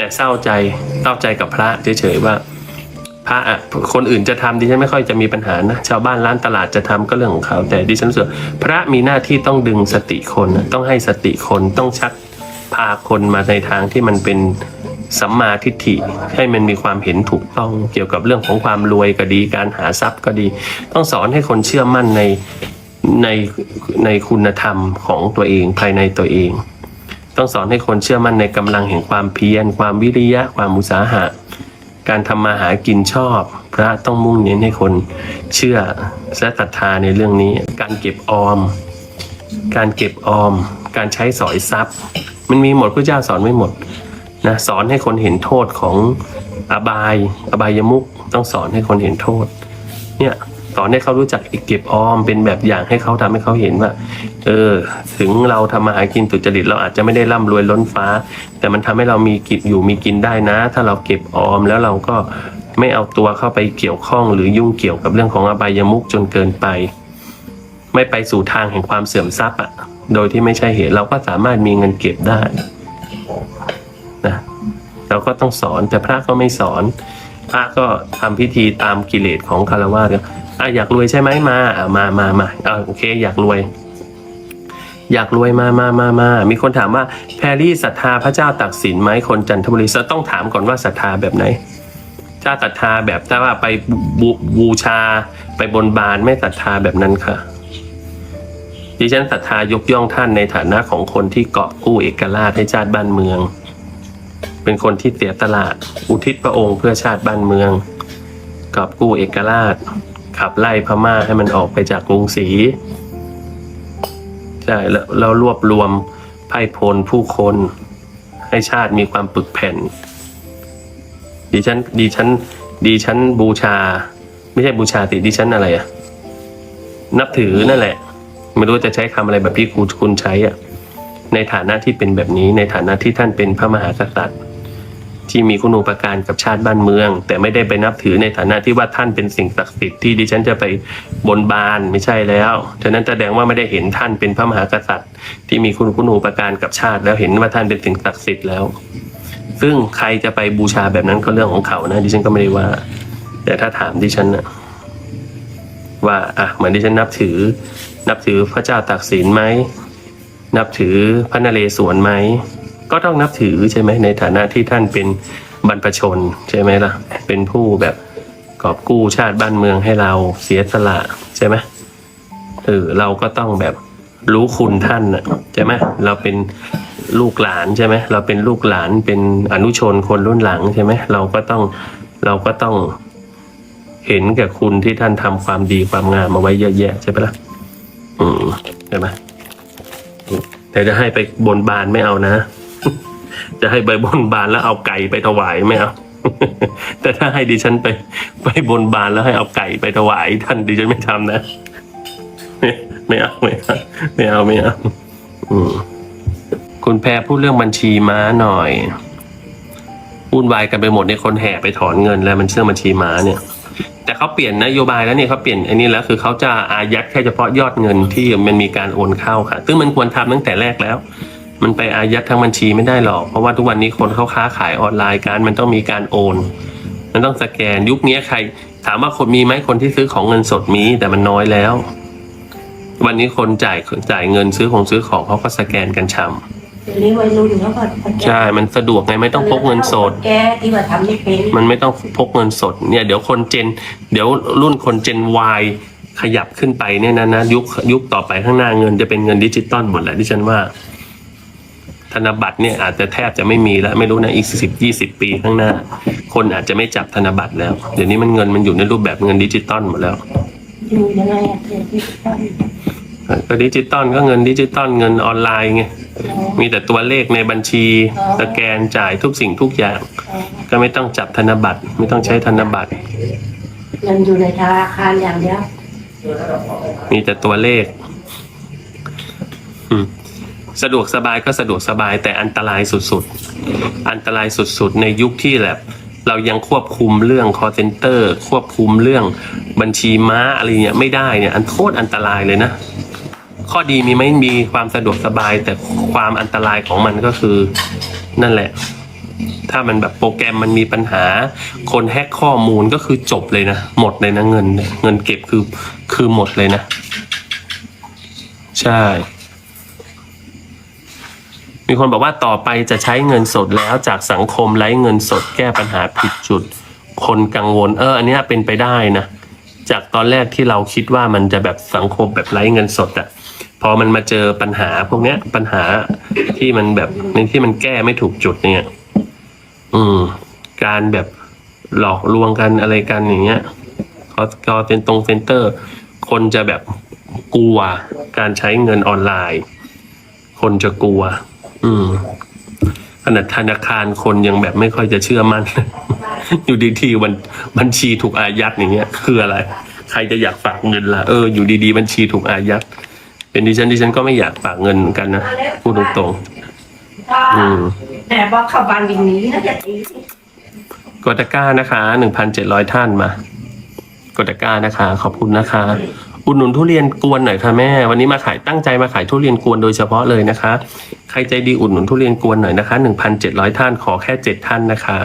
แต่เศร้าใจเศร้าใจกับพระเฉยๆว่า พระอะคนอื่นจะทำดิฉันไม่ค่อยจะมีปัญหานะชาวบ้านร้านตลาดจะทำก็เรื่องของเขา แต่ดิฉันรู้สึกพระมีหน้าที่ต้องดึงสติคนต้องให้สติคนต้องชักพาคนมาในทางที่มันเป็นสัมมาทิฏฐิให้มันมีความเห็นถูกต้องเกี่ยวกับเรื่องของความรวยก็ดี การหาทรัพย์ก็ดี ต้องสอนให้คนเชื่อมั่นในในในคุณธรรมของตัวเองภายในตัวเอง ต้องสอนให้คนเชื่อมั่นในกำลังแห่งความเพียร ความวิริยะ ความอุตสาหะ การทำมาหากินชอบ พระต้องมุ่งเน้นให้คนเชื่อและศรัทธาในเรื่องนี้ การเก็บออม การเก็บออม การใช้สอยทรัพย์ มันมีหมดพระเจ้าสอนไม่หมดนะสอนให้คนเห็นโทษของอบาย อบายมุกต้องสอนให้คนเห็นโทษ เนี่ย สอนให้เขารู้จักเก็บออมเป็นแบบอย่างให้เขาทำให้เขาเห็นว่า เออ ถึงเราทำมาหากินตุจริตเราอาจจะไม่ได้ร่ำรวยล้นฟ้า แต่มันทำให้เรามีกินอยู่มีกินได้นะ ถ้าเราเก็บออมแล้วเราก็ไม่เอาตัวเข้าไปเกี่ยวข้อง หรือยุ่งเกี่ยวกับเรื่องของอบายมุกจนเกินไป ไม่ไปสู่ทางแห่งความเสื่อมทรัพย์อะ โดยที่ไม่ใช่เหตุเราก็สามารถมีเงินเก็บได้นะเราก็ต้องสอนแต่พระก็ไม่สอนพระก็ทำพิธีตามกิเลสของคารวะก็ อะอยากรวยใช่ไหมมาอะมามามาอะโอเค อยากรวย อยากรวยมามามามามีคนถามว่าแพรรี่ศรัทธาพระเจ้าตักสินไหมคนจันทบุรีจะต้องถามก่อนว่าศรัทธาแบบไหนเจ้าศรัทธาแบบถ้าว่าไปบูบูชาไปบนบานไม่ศรัทธาแบบนั้นค่ะดิฉันศรัทธายกย่องท่านในฐานะของคนที่เกาะกู้เอกราชให้ชาติบ้านเมือง เป็นคนที่เสียตลาด อุทิศพระองค์เพื่อชาติบ้านเมืองกอบกู้เอกราช ขับไล่พม่าให้มันออกไปจากกรุงศรีใช่แล้วแล้วรวบรวมไพ่พลผู้คน ให้ชาติมีความปึกแผ่น ดิฉันดิฉันดิฉันบูชา ไม่ใช่บูชาติดิฉันอะไรอะนับถือนั่นแหละ ไม่รู้จะใช้คำอะไรแบบที่คุณคุณใช้อะในฐานะที่เป็นแบบนี้ในฐานะที่ท่านเป็นพระมหากษัตริย์ ที่มีคุณูปการกับชาติบ้านเมือง แต่ไม่ได้ไปนับถือในฐานะที่ว่าท่านเป็นสิ่งศักดิ์สิทธิ์ที่ดิฉันจะไปบนบานไม่ใช่แล้วฉะนั้นแสดงว่าไม่ได้เห็นท่านเป็นพระมหากษัตริย์ ที่มีคุณคุณูปการกับชาติ แล้วเห็นว่าท่านเป็นสิ่งศักดิ์สิทธิ์แล้ว ซึ่งใครจะไปบูชาแบบนั้นก็เรื่องของเขานะดิฉันก็ไม่ได้ว่า แต่ถ้าถามดิฉันนะว่าอะเหมือนดิฉันนับถือ นับถือพระเจ้าตากสินไหมนับถือพระนเรศวรไหม ก็ต้องนับถือใช่ไหมในฐานะที่ท่านเป็นบรรพชนใช่ไหมล่ะ เป็นผู้แบบกอบกู้ชาติบ้านเมืองให้เราเสียสละใช่ไหมเออเราก็ต้องแบบรู้คุณท่านนะใช่ไหมเราเป็นลูกหลานใช่ไหมเราเป็นลูกหลานเป็นอนุชนคนรุ่นหลังใช่ไหมเราก็ต้องเราก็ต้องเห็นแก่คุณที่ท่านทำความดีความงามมาไว้เยอะแยะใช่ไหมล่ะอืมใช่ไหมแต่จะให้ไปบนบานไม่เอานะ จะให้ไปบนบานแล้วเอาไก่ไปถวายไม่เอาแต่ถ้าให้ดิฉันไป ไปบนบานแล้วให้เอาไก่ไปถวายท่านดิฉันไม่ทำนะไม่ไม่เอาไม่เอาไม่เอาไม่เอาคุณแพรพูดเรื่องบัญชีม้าหน่อยวุ่นวายกันไปหมดเนี่ยคนแห่ไปถอนเงินแล้วมันเชื่อบัญชีม้าเนี่ย แต่เขาเปลี่ยนนโยบายแล้วเนี่ยเขาเปลี่ยนอันนี้แล้วคือเขาจะอายัดแค่เฉพาะยอดเงินที่มันมีการโอนเข้าค่ะซึ่งมันควรทำตั้งแต่แรกแล้ว มันไปอายัดทั้งบัญชีไม่ได้หรอก เพราะว่าทุกวันนี้คนเขาค้าขายออนไลน์กันมันต้องมีการโอน มันต้องสแกนยุคนี้ใคร ถามว่าคนมีไหมคนที่ซื้อของเงินสดมี แต่มันน้อยแล้ว วันนี้คนจ่ายจ่ายเงินซื้อของซื้อของเขาก็สแกนกันช่ำเดี๋ยวนี้วัยรุ่นเขาก็ใช่ มันสะดวกไงไม่ต้องพกเงินสด แกที่ว่าทำไม่เป็นมันไม่ต้องพกเงินสดเนี่ยเดี๋ยวคนเจน เดี๋ยวรุ่นคนเจน Y ขยับขึ้นไปเนี่ยนะนะยุคยุคต่อไปข้างหน้าเงินจะเป็นเงินดิจิตอลหมดแหละที่ฉันว่า ธนบัตรเนี่ยอาจจะแทบจะไม่มีแล้วไม่รู้นะอีกสิบยี่สิบปีข้างหน้า คนอาจจะไม่จับธนบัตรแล้ว เดี๋ยวนี้มันเงินมันอยู่ในรูปแบบเงินดิจิตอลหมดแล้วอยู่ยังไงอะเธอที่ตั้งก็ดิจิตอลก็เงินดิจิตอลเงินออนไลน์ไงมีแต่ตัวเลขในบัญชีสแกนจ่ายทุกสิ่งทุกอย่าง ก็ไม่ต้องจับธนบัตร ไม่ต้องใช้ธนบัตรเงินอยู่ในธนาคารอย่างเดียวมีแต่ตัวเลข อืม สะดวกสบายก็สะดวกสบายแต่อันตรายสุดๆ อันตรายสุดๆ ในยุคที่แบบเรายังควบคุมเรื่อง call center ควบคุมเรื่องบัญชีม้าอะไรเนี่ยไม่ได้เนี่ยอันโคตรอันตรายเลยนะ ข้อดีมีไหมมีความสะดวกสบาย แต่ความอันตรายของมันก็คือนั่นแหละ ถ้ามันแบบโปรแกรมมันมีปัญหา คนแฮกข้อมูลก็คือจบเลยนะ หมดเลยนะเงิน เงินเก็บคือคือหมดเลยนะ ใช่ มีคนบอกว่าต่อไปจะใช้เงินสดแล้วจากสังคมไร้เงินสดแก้ปัญหาผิดจุด คนกังวล เออ อันนี้เป็นไปได้นะ จากตอนแรกที่เราคิดว่ามันจะแบบสังคมแบบไร้เงินสดอะพอมันมาเจอปัญหาพวกเนี้ย ปัญหาที่มันแบบในที่มันแก้ไม่ถูกจุดเนี่ย อืม การแบบหลอกลวงกันอะไรกันอย่างเงี้ยคอคอเซ็นตรงเซ็นเตอร์ คนจะแบบกลัวการใช้เงินออนไลน์ คนจะกลัว อืมขนาดธนาคารคนยังแบบไม่ค่อยจะเชื่อมั่น อยู่ดีๆวันบัญชีถูกอายัดอย่างเงี้ย คืออะไร ใครจะอยากฝากเงินล่ะเอออยู่ดีๆบัญชีถูกอายัด เป็นดิฉันดิฉันก็ไม่อยากฝากเงินเหมือนกันนะพูดตรงๆอืมแต่บอกเข้าบ้านวิ่งหนีนะจะตีกดตะกร้านะคะหนึ่งพันเจ็ดร้อยท่านมากดตะกร้านะคะ ขอบคุณนะคะ อุดหนุนทุเรียนกวนหน่อยค่ะแม่ วันนี้มาขายตั้งใจมาขายทุเรียนกวนโดยเฉพาะเลยนะคะ ใครใจดีอุดหนุนทุเรียนกวนหน่อยนะคะหนึ่งพันเจ็ดร้อยท่านขอแค่เจ็ดท่านนะคะ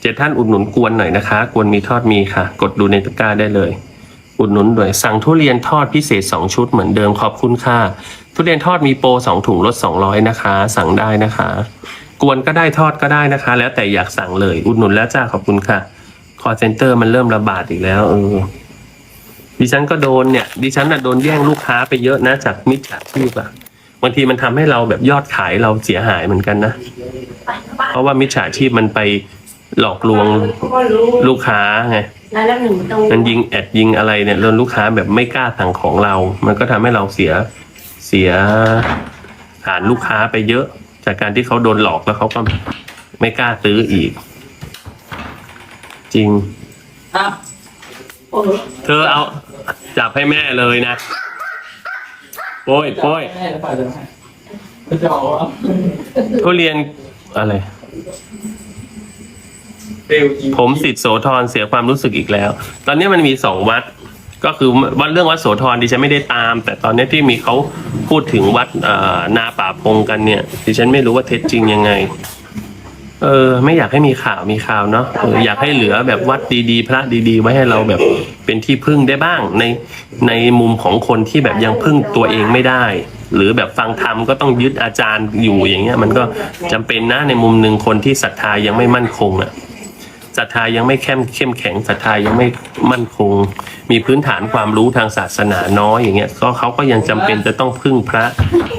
เจ็ดท่านอุดหนุนกวนหน่อยนะคะกวนมีทอดมีค่ะ กดดูในตะกร้าได้เลย อุดหนุนด้วยสั่งทุเรียนทอดพิเศษสองชุดเหมือนเดิมขอบคุณค่ะทุเรียนทอดมีโปรสองถุงลดสองร้อยนะคะ สั่งได้นะคะ กวนก็ได้ทอดก็ได้นะคะ แล้วแต่อยากสั่งเลย อุดหนุนแล้วจ้าขอบคุณค่ะคอเซนเตอร์มันเริ่มระบาดอีกแล้วเออ ดิฉันก็โดนเนี่ย ดิฉันน่ะโดนแย่งลูกค้าไปเยอะนะจากมิจฉาชีพอะบางทีมันทำให้เราแบบยอดขายเราเสียหายเหมือนกันนะ เพราะว่ามิจฉาชีพมันไปหลอกลวงลูกค้าไงนึ่งตรงมันยิงแอดยิงอะไรเนี่ยแล้วลูกค้าแบบไม่กล้าสั่งของเรา มันก็ทำให้เราเสียเสียฐานลูกค้าไปเยอะ จากการที่เขาโดนหลอกแล้วเขาก็ไม่กล้าซื้ออีก จริงอ้าวโอ้โห เธอเอาจับให้แม่เลยนะโป้ยโป้ยแม่จะไปจะให้จะเอาอะทุเรียนอะไร เร็วจริงผมสิทธิ์โสธรเสียความรู้สึกอีกแล้ว ตอนนี้มันมีสองวัด ก็คือวัดเรื่องวัดโสธรดิฉันไม่ได้ตาม แต่ตอนนี้ที่มีเขาพูดถึงวัดเอ่อนาป่าพงกันเนี่ยดิฉันไม่รู้ว่าเท็จจริงยังไง เออไม่อยากให้มีข่าวมีข่าวเนาะเอออยากให้เหลือแบบวัดดีๆ พระดีๆ ไว้ให้เราแบบเป็นที่พึ่งได้บ้าง ในในมุมของคนที่แบบยังพึ่งตัวเองไม่ได้ หรือแบบฟังธรรมก็ต้องยึดอาจารย์อยู่อย่างเงี้ย มันก็จำเป็นนะในมุมหนึ่งคนที่ศรัทธายังไม่มั่นคงอะศรัทธายังไม่เข้มเข้มแข็งศรัทธายังไม่มั่นคง มีพื้นฐานความรู้ทางศาสนาน้อยอย่างเงี้ยก็เขาก็ยังจำเป็นจะต้องพึ่งพระ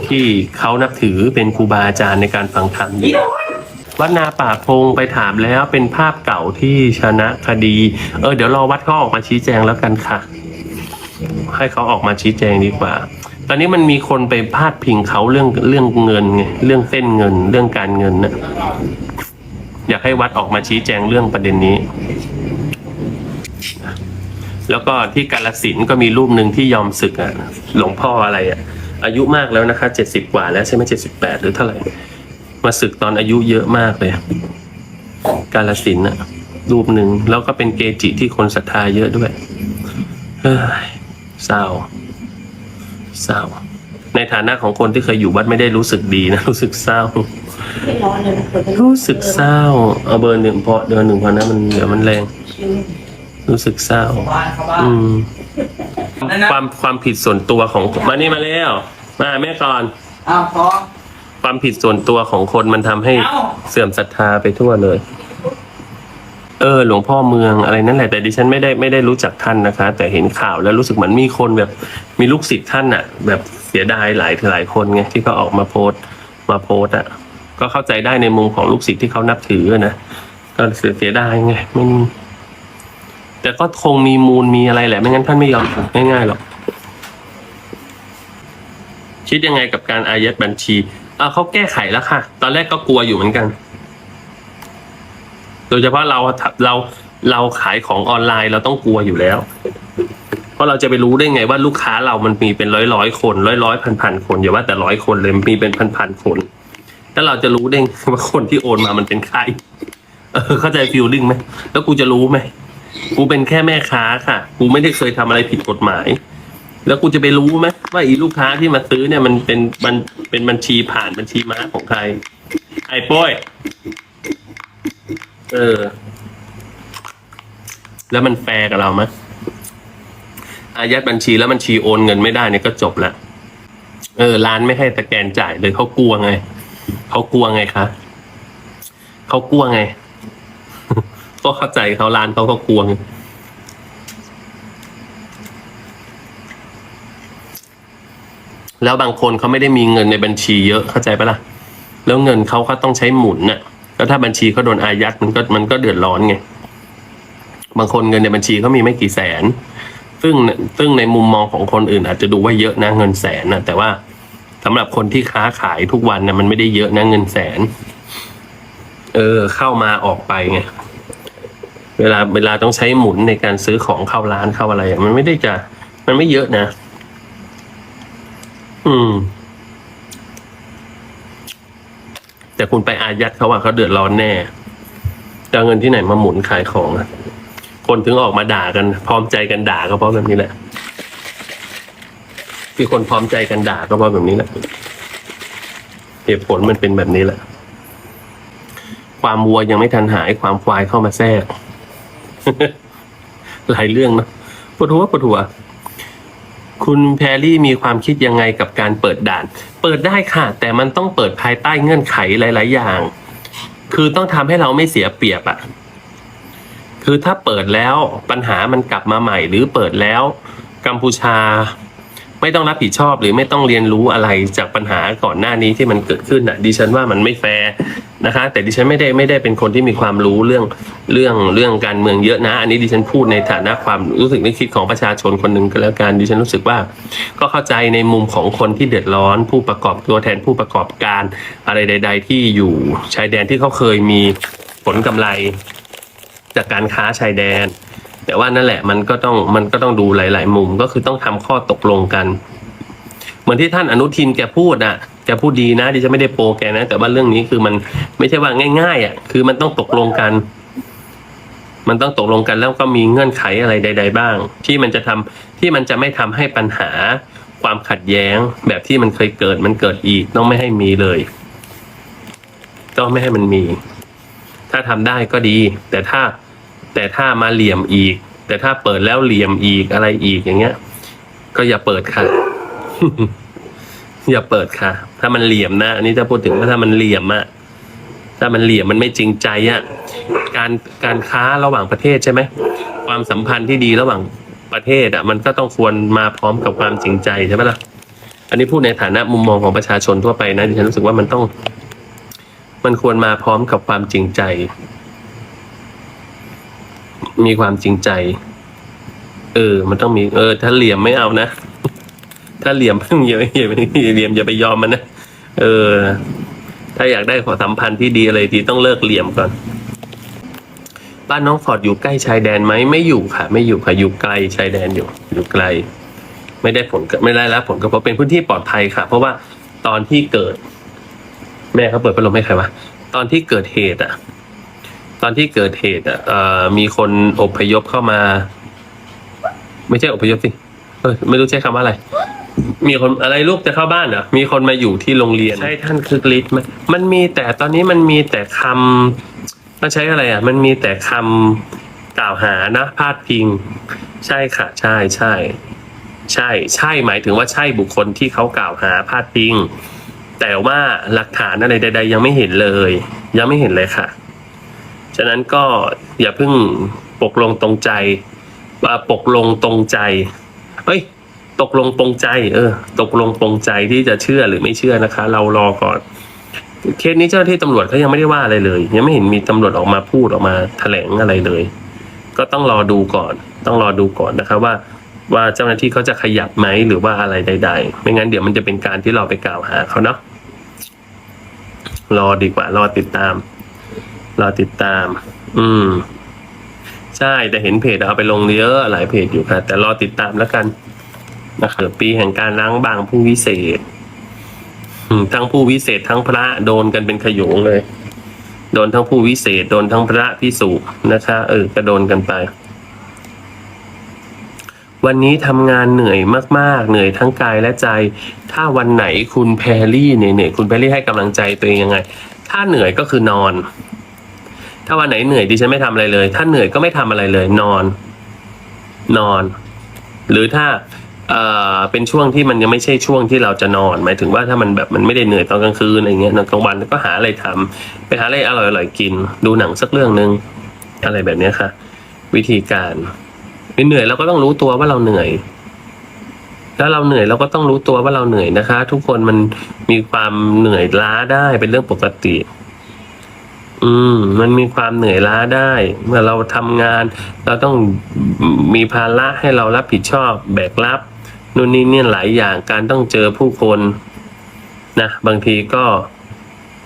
ที่เขานับถือเป็นครูบาอาจารย์ในการฟังธรรมอยู่ วัดนาป่าพงไปถามแล้วเป็นภาพเก่าที่ชนะคดี เออเดี๋ยวรอวัดเขาออกมาชี้แจงแล้วกันค่ะ ให้เขาออกมาชี้แจงดีกว่า ตอนนี้มันมีคนไปพาดพิงเขาเรื่องเรื่องเงินไงเรื่องเส้นเงิน เรื่องการเงินนะอยากให้วัดออกมาชี้แจงเรื่องประเด็นนี้ แล้วก็ที่กาลสินธุ์ก็มีรูปหนึ่งที่ยอมศึกอะหลวงพ่ออะไรอะอายุมากแล้วนะคะเจ็ดสิบกว่าแล้วใช่ไหมเจ็ดสิบแปดหรือเท่าไหร่ มาศึกตอนอายุเยอะมากเลย กาลสินธุ์อะรูปหนึ่งแล้วก็เป็นเกจิที่คนศรัทธาเยอะด้วยเฮ้ยเศร้าเศร้า ในฐานะของคนที่เคยอยู่วัดไม่ได้รู้สึกดีนะ รู้สึกเศร้าไม่ร้อนเลยมันเปิดรู้สึกเศร้า เอาเบอร์หนึ่งพอเดินหนึ่งพอนะมันเดี๋ยวมันแรง รู้สึกเศร้าบ้านเข้าบ้านอืมนั่นนะความความผิดส่วนตัวของมานี่มาแล้ว มาแม่ก่อนอ้าวพอ ความผิดส่วนตัวของคนมันทำให้เอ้าเสื่อมศรัทธาไปทั่วเลย เออ หลวงพ่อเมืองอะไรนั่นแหละแต่ดิฉันไม่ได้ไม่ได้รู้จักท่านนะคะ แต่เห็นข่าวแล้วรู้สึกเหมือนมีคนแบบมีลูกศิษย์ท่านอะแบบเสียดายหลายหลายคนไงที่เขาออกมาโพสต์มาโพสต์อะก็เข้าใจได้ในมุมของลูกศิษย์ที่เขานับถือนะก็เสียเสียดายไงมันแต่ก็คงมีมูลมีอะไรแหละ ไม่งั้นท่านไม่ยอมถูกง่ายๆหรอกคิดยังไงกับการอายัดบัญชี อ่าเขาแก้ไขแล้วค่ะ ตอนแรกก็กลัวอยู่เหมือนกัน โดยเฉพาะเราเราเราขายของออนไลน์เราต้องกลัวอยู่แล้ว เพราะเราจะไปรู้ได้ไงว่าลูกค้าเรามันมีเป็นร้อยร้อยคนร้อยร้อยพันพันคนอย่าว่าแต่ร้อยคนเลยมีเป็นพันพันคนแล้วเราจะรู้ได้ไงว่าคนที่โอนมามันเป็นใคร เออ เข้าใจฟิลลิ่งไหมแล้วกูจะรู้ไหมกูเป็นแค่แม่ค้าค่ะ กูไม่ได้เคยทำอะไรผิดกฎหมาย แล้วกูจะไปรู้ไหมว่าอีลูกค้าที่มาซื้อเนี่ยมันเป็นมันเป็นบัญชีผ่านบัญชีม้าของใคร ไอ้โป้ยเออ แล้วมันแฟร์กับเราไหมอายัดบัญชีแล้วบัญชีโอนเงินไม่ได้เนี่ยก็จบละเออร้านไม่ให้สแกนจ่ายเลยเขากลัวไงเขากลัวไงคะเขากลัวไง ก็เข้าใจเขาร้านเขาก็กลัวไง แล้วบางคนเขาไม่ได้มีเงินในบัญชีเยอะเข้าใจปะล่ะ แล้วเงินเขาก็ต้องใช้หมุนน่ะแล้วถ้าบัญชีเขาโดนอายัดมันก็มันก็เดือดร้อนไงบางคนเงินในบัญชีเขามีไม่กี่แสน ซึ่งซึ่งในมุมมองของคนอื่น อาจจะดูว่าเยอะนะเงินแสนนะแต่ว่าสำหรับคนที่ค้าขายทุกวันนะมันไม่ได้เยอะนะเงินแสน เออ เข้ามาออกไปไงเวลาเวลาต้องใช้หมุนในการซื้อของเข้าร้านเข้าอะไรอะมันไม่ได้จะมันไม่เยอะนะ อืม แต่คุณไปอายัดเขาว่าเขาเดือดร้อนแน่จะเอาเงินที่ไหนมาหมุนขายของอะคนถึงออกมาด่ากัน พร้อมใจกันด่าก็เพราะแบบนี้แหละที่คนพร้อมใจกันด่าก็เพราะแบบนี้แหละเหตุผลมันเป็นแบบนี้แหละ ความวัวยังไม่ทันหายความควายเข้ามาแทรก หลายเรื่องเนอะปวดหัวปวดหัว คุณแพรรี่มีความคิดยังไงกับการเปิดด่าน เปิดได้ค่ะ แต่มันต้องเปิดภายใต้เงื่อนไขหลาย ๆ อย่าง คือต้องทำให้เราไม่เสียเปรียบอะคือถ้าเปิดแล้วปัญหามันกลับมาใหม่ หรือเปิดแล้วกัมพูชา ไม่ต้องรับผิดชอบหรือไม่ต้องเรียนรู้อะไรจากปัญหาก่อนหน้านี้ที่มันเกิดขึ้นอะดิฉันว่ามันไม่แฟร์ นะคะ แต่ดิฉันไม่ได้ไม่ได้เป็นคนที่มีความรู้เรื่องเรื่องเรื่องการเมืองเยอะนะ อันนี้ดิฉันพูดในฐานะความรู้สึกนึกคิดของประชาชนคนหนึ่งก็แล้วกันดิฉันรู้สึกว่า ก็เข้าใจในมุมของคนที่เดือดร้อน ผู้ประกอบตัวแทนผู้ประกอบการอะไรใด ๆ ที่อยู่ชายแดนที่เขาเคยมีผลกำไร จากการค้าชายแดน แต่ว่านั่นแหละมันก็ต้องมันก็ต้องดูหลาย ๆ มุมก็คือต้องทำข้อตกลงกัน เหมือนที่ท่านอนุทินแกพูดอะ แกพูดดีนะดิฉันไม่ได้โปรแกนะ แต่ว่าเรื่องนี้คือมันไม่ใช่ว่าง่าย ๆ อะ คือมันต้องตกลงกัน มันต้องตกลงกันแล้วก็มีเงื่อนไขอะไรใด ๆ บ้าง ที่มันจะทำที่มันจะไม่ทำให้ปัญหาความขัดแย้งแบบที่มันเคยเกิดมันเกิดอีก ต้องไม่ให้มีเลย ต้องไม่ให้มันมี ถ้าทำได้ก็ดี แต่ถ้าแต่ถ้ามาเหลี่ยมอีก แต่ถ้าเปิดแล้วเหลี่ยมอีกอะไรอีกอย่างเงี้ย ก็อย่าเปิดค่ะ อย่าเปิดค่ะ ถ้ามันเหลี่ยมนะอันนี้จะพูดถึงว่าถ้ามันเหลี่ยมอะถ้ามันเหลี่ยมมันไม่จริงใจอะการการค้าระหว่างประเทศใช่ไหมความสัมพันธ์ที่ดีระหว่างประเทศอะมันก็ต้องควรมาพร้อมกับความจริงใจใช่ไหมล่ะอันนี้พูดในฐานะมุมมองของประชาชนทั่วไปนะดิฉันรู้สึกว่ามันต้อง มันควรมาพร้อมกับความจริงใจ มีความจริงใจ เออ มันต้องมีเออ ถ้าเหลี่ยมไม่เอานะ ถ้าเหลี่ยมอย่าอย่าเหลี่ยมอย่าไปยอมมันนะ เออ ถ้าอยากได้ขอสัมพันธ์ที่ดีอะไรดีต้องเลิกเหลี่ยมก่อน บ้านน้องฟอร์ดอยู่ใกล้ชายแดนไหมไม่อยู่ค่ะ ไม่อยู่ค่ะอยู่ไกลชายแดนอยู่ อยู่ไกล ไม่ได้ผลไม่ได้รับผลกระทบเป็นพื้นที่ปลอดภัยค่ะ เพราะว่าตอนที่เกิด แม่เขาเปิดพัดลมให้ใครวะตอนที่เกิดเหตุอะ ตอนที่เกิดเหตุอะมีคนอพยพเข้ามา ไม่ใช่อพยพสิเออไม่รู้ใช้คำว่าอะไร มีคนอะไรลูกจะเข้าบ้านเหรอ มีคนมาอยู่ที่โรงเรียน ใช่ท่านคึกฤทธิ์ไหมมันมีแต่ตอนนี้มันมีแต่คำมันใช้อะไรอะ มันมีแต่คำกล่าวหานะพาดพิง ใช่ค่ะ ใช่ใช่ ใช่ ใช่หมายถึงว่าใช่บุคคลที่เขากล่าวหาพาดพิง แต่ว่าหลักฐานอะไรใด ๆ ยังไม่เห็นเลย ยังไม่เห็นเลยค่ะ ฉะนั้นก็อย่าเพิ่งปกลงตรงใจว่าปกลงตรงใจ เฮ้ย ตกลงปรงใจ เออ ตกลงปรงใจที่จะเชื่อหรือไม่เชื่อนะคะ เรารอก่อน เคสนี้เจ้าหน้าที่ตำรวจเขายังไม่ได้ว่าอะไรเลย ยังไม่เห็นมีตำรวจออกมาพูดออกมาแถลงอะไรเลย ก็ต้องรอดูก่อน ต้องรอดูก่อนนะคะว่า ว่าเจ้าหน้าที่เขาจะขยับไหมหรือว่าอะไรใด ๆ ไม่งั้นเดี๋ยวมันจะเป็นการที่เราไปกล่าวหาเขาเนาะรอดีกว่ารอติดตาม รอติดตาม อืม ใช่แต่เห็นเพจเอาไปลงเยอะหลายเพจอยู่ค่ะ แต่รอติดตามแล้วกัน นะครับปีแห่งการล้างบางผู้วิเศษทั้งผู้วิเศษทั้งพระโดนกันเป็นขโยงเลย โดนทั้งผู้วิเศษ โดนทั้งพระพิสุนะคะเออก็โดนกันไป วันนี้ทำงานเหนื่อยมากๆ เหนื่อยทั้งกายและใจ ถ้าวันไหนคุณแพรรี่เหนื่อยคุณแพรรี่ให้กำลังใจตัวเองยังไง ถ้าเหนื่อยก็คือนอน ถ้าวันไหนเหนื่อยดิฉันไม่ทำอะไรเลย ถ้าเหนื่อยก็ไม่ทำอะไรเลย นอน นอน หรือถ้า เอ่อเป็นช่วงที่มันยังไม่ใช่ช่วงที่เราจะนอน หมายถึงว่าถ้ามันแบบมันไม่ได้เหนื่อยตอนกลางคืนอะไรเงี้ยนอนกลางวันก็หาอะไรทำไปหาอะไรอร่อยๆกิน ดูหนังสักเรื่องหนึ่งอะไรแบบเนี้ยค่ะ วิธีการเหนื่อยเราก็ต้องรู้ตัวว่าเราเหนื่อยถ้าเราเหนื่อยเราก็ต้องรู้ตัวว่าเราเหนื่อยนะคะ ทุกคนมันมีความเหนื่อยล้าได้เป็นเรื่องปกติ อืม มันมีความเหนื่อยล้าได้ เมื่อเราทำงาน เราต้องมีภาระให้เรารับผิดชอบแบกรับ นู่นนี่เนี่ยหลายอย่างการต้องเจอผู้คนนะบางทีก็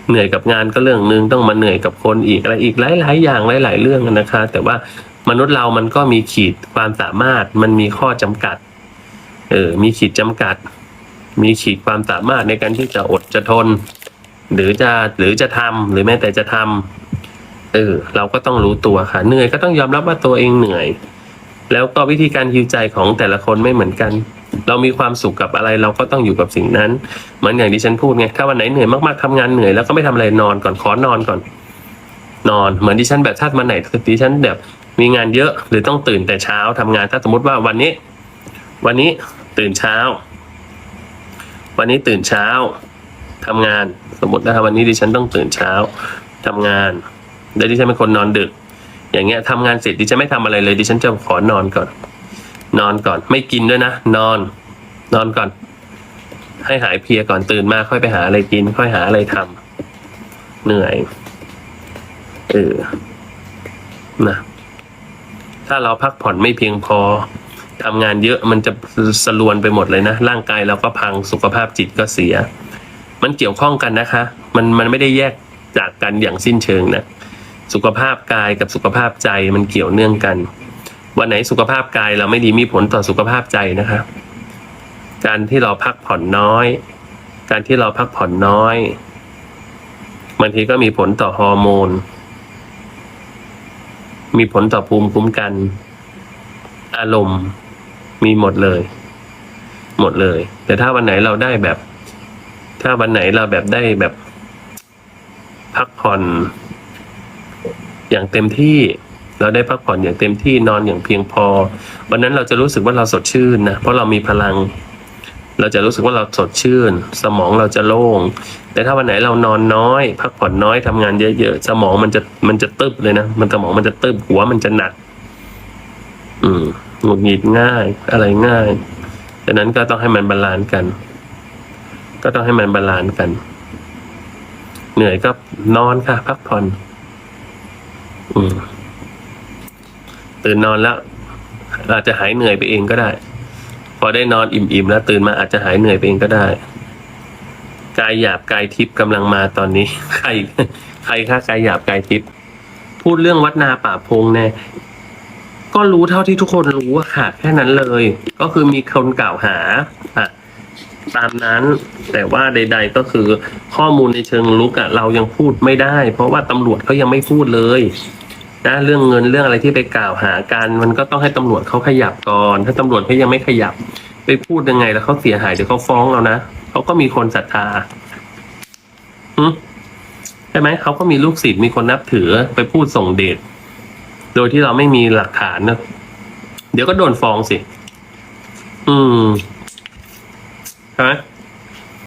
เหนื่อยกับงานก็เรื่องหนึงต้องมาเหนื่อยกับคนอีกอะไรอีกหลาย ๆ อย่างหลาย ๆ เรื่องนะคะ แต่ว่ามนุษย์เรามันก็มีขีดความสามารถมันมีข้อจำกัด เออมีขีดจำกัด มีขีดความสามารถในการที่จะอดจะทน หรือจะหรือจะทำหรือแม้แต่จะทำเออเราก็ต้องรู้ตัวค่ะ เหนื่อยก็ต้องยอมรับว่าตัวเองเหนื่อย แล้วก็วิธีการฮิวใจของแต่ละคนไม่เหมือนกัน เรามีความสุขกับอะไรเราก็ต้องอยู่กับสิ่งนั้น เหมือนอย่างที่ฉันพูดไงถ้าวันไหนเหนื่อยมากๆทำงานเหนื่อยแล้วก็ไม่ทำอะไรนอนก่อนขอนอนก่อน นอน เหมือนที่ฉันแบบถ้าวันไหนที่ฉันแบบมีงานเยอะหรือต้องตื่นแต่เช้าทำงานถ้าสมมติว่าวันนี้ วันนี้ตื่นเช้า วันนี้ตื่นเช้าทำงานสมมตินะครับวันนี้ดิฉันต้องตื่นเช้าทำงานแล้วดิฉันเป็นคนนอนดึก อย่างเงี้ยทำงานเสร็จดิฉันไม่ทำอะไรเลยดิฉันจะขอนอนก่อน นอนก่อน ไม่กินด้วยนะ นอน นอนก่อน ให้หายเพลียก่อนตื่นมาค่อยไปหาอะไรกิน ค่อยหาอะไรทำเหนื่อยเออนะถ้าเราพักผ่อนไม่เพียงพอทำงานเยอะมันจะสลวนไปหมดเลยนะ ร่างกายเราก็พังสุขภาพจิตก็เสีย มันเกี่ยวข้องกันนะคะ มันมันไม่ได้แยกจากกันอย่างสิ้นเชิงนะ สุขภาพกายกับสุขภาพใจมันเกี่ยวเนื่องกัน วันไหนสุขภาพกายเราไม่ดีมีผลต่อสุขภาพใจนะคะ การที่เราพักผ่อนน้อย การที่เราพักผ่อนน้อยบางทีก็มีผลต่อฮอร์โมน มีผลต่อภูมิคุ้มกัน อารมณ์มีหมดเลย หมดเลย แต่ถ้าวันไหนเราได้แบบ ถ้าวันไหนเราแบบได้แบบ พักผ่อน อย่างเต็มที่ เราได้พักผ่อนอย่างเต็มที่นอนอย่างเพียงพอ วันนั้นเราจะรู้สึกว่าเราสดชื่นนะเพราะเรามีพลัง เราจะรู้สึกว่าเราสดชื่น สมองเราจะโล่ง แต่ถ้าวันไหนเรานอนน้อย พักผ่อนน้อยทำงานเยอะๆสมองมันจะมันจะตึบเลยนะมันสมองมันจะตึบหัวมันจะหนัก อืมหงุดหงิดง่ายอะไรง่ายดังนั้นก็ต้องให้มันบาลานซ์กัน ก็ต้องให้มันบาลานซ์กัน เหนื่อยก็นอนค่ะ พักผ่อน อืม ตื่นนอนแล้ว อาจจะหายเหนื่อยไปเองก็ได้ พอได้นอนอิ่มๆแล้วตื่นมาอาจจะหายเหนื่อยไปเองก็ได้กายหยาบกายทิพย์กำลังมาตอนนี้ ใคร ใครค่ะกายหยาบกายทิพย์พูดเรื่องวัดนาป่าพงแน่ก็รู้เท่าที่ทุกคนรู้อะค่ะแค่นั้นเลย ก็คือมีคนกล่าวหาอะตามนั้นแต่ว่าใด ๆ ก็คือข้อมูลในเชิงลุกอะเรายังพูดไม่ได้ เพราะว่าตำรวจเขายังไม่พูดเลย นะเรื่องเงินเรื่องอะไรที่ไปกล่าวหากันมันก็ต้องให้ตำรวจเขาขยับก่อน ถ้าตำรวจเขายังไม่ขยับ ไปพูดยังไงแล้วเขาเสียหายเดี๋ยวเขาฟ้องเรานะเขาก็มีคนศรัทธาใช่ไหมเขาก็มีลูกศิษย์มีคนนับถือไปพูดส่งเดชโดยที่เราไม่มีหลักฐานนะเดี๋ยวก็โดนฟ้องสิ อืมใช่ไหม